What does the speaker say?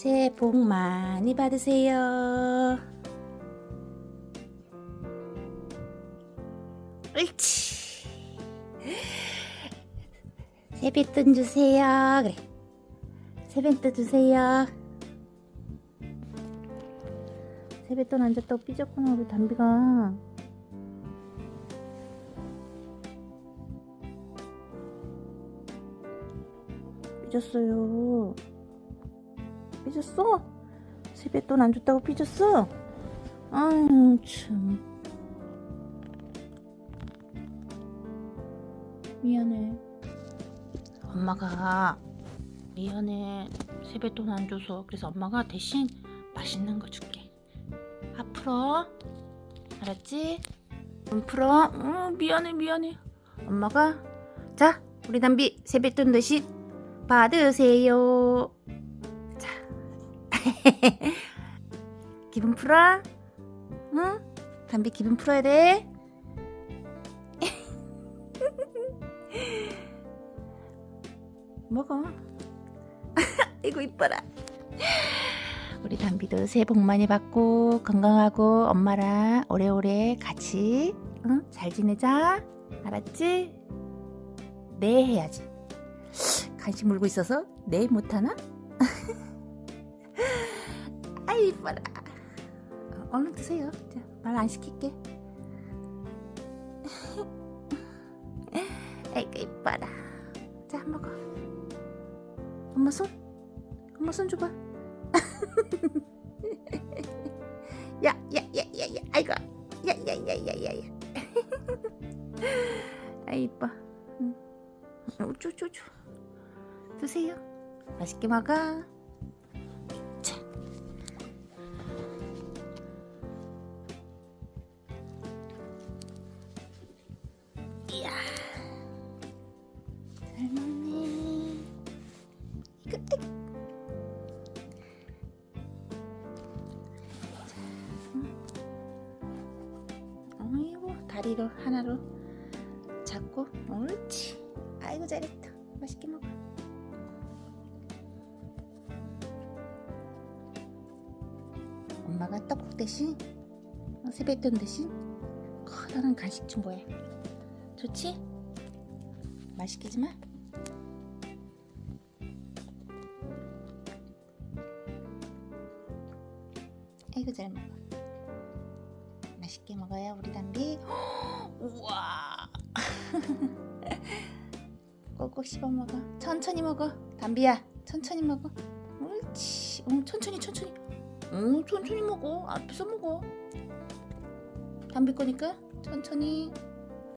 새해 복 많이 받으세요. 옳지. 세뱃돈 주세요. 그래. 세뱃돈 주세요. 세뱃돈 안 줬다고 삐졌구나 우리 담비가. 삐졌어요. 삐졌어? 세뱃돈 안 줬다고 삐졌어? 아유 참. 미안해. 엄마가 미안해. 세뱃돈 안 줘서 그래서 엄마가 대신 맛있는 거 줄게. 앞으로 알았지? 응 풀어. 응 미안해 미안해. 엄마가 자 우리 담비 세뱃돈 대신 받으세요. 자 기분 풀어. 응? 담비 기분 풀어야 돼. 먹어. 이거 이뻐라. 우리 담비도 새해 복 많이 받고 건강하고 엄마랑 오래오래 같이 응? 잘 지내자. 알았지? 네 해야지. 간식 물고 있어서 네 못하나? 이뻐라. 어, 얼른 드세요. 말 안 시킬게. 아이고 이뻐라. 자 먹어. 엄마 손. 엄마 손 줘봐. 야, 야, 야, 야, 야, 아이고, 야, 야, 야, 야, 야, 야. 아 이뻐. 응. 어, 쪼쪼쪼. 드세요. 맛있게 먹어. 이야. 잘 먹네. 뜯. 어이구 다리로 하나로 잡고 옳지 아이고 잘했다 맛있게 먹어 엄마가 떡국 대신 어, 세뱃돈 대신 커다란 간식 준 거야 좋지? 맛있게 주마 아이고 잘 먹어. 맛있게 먹어요 우리 담비. 우와! 꼭꼭 씹어 먹어. 천천히 먹어. 담비야 천천히 먹어. 옳지. 응, 천천히 천천히. 응, 천천히 먹어. 앞에서 먹어. 담비 거니까 천천히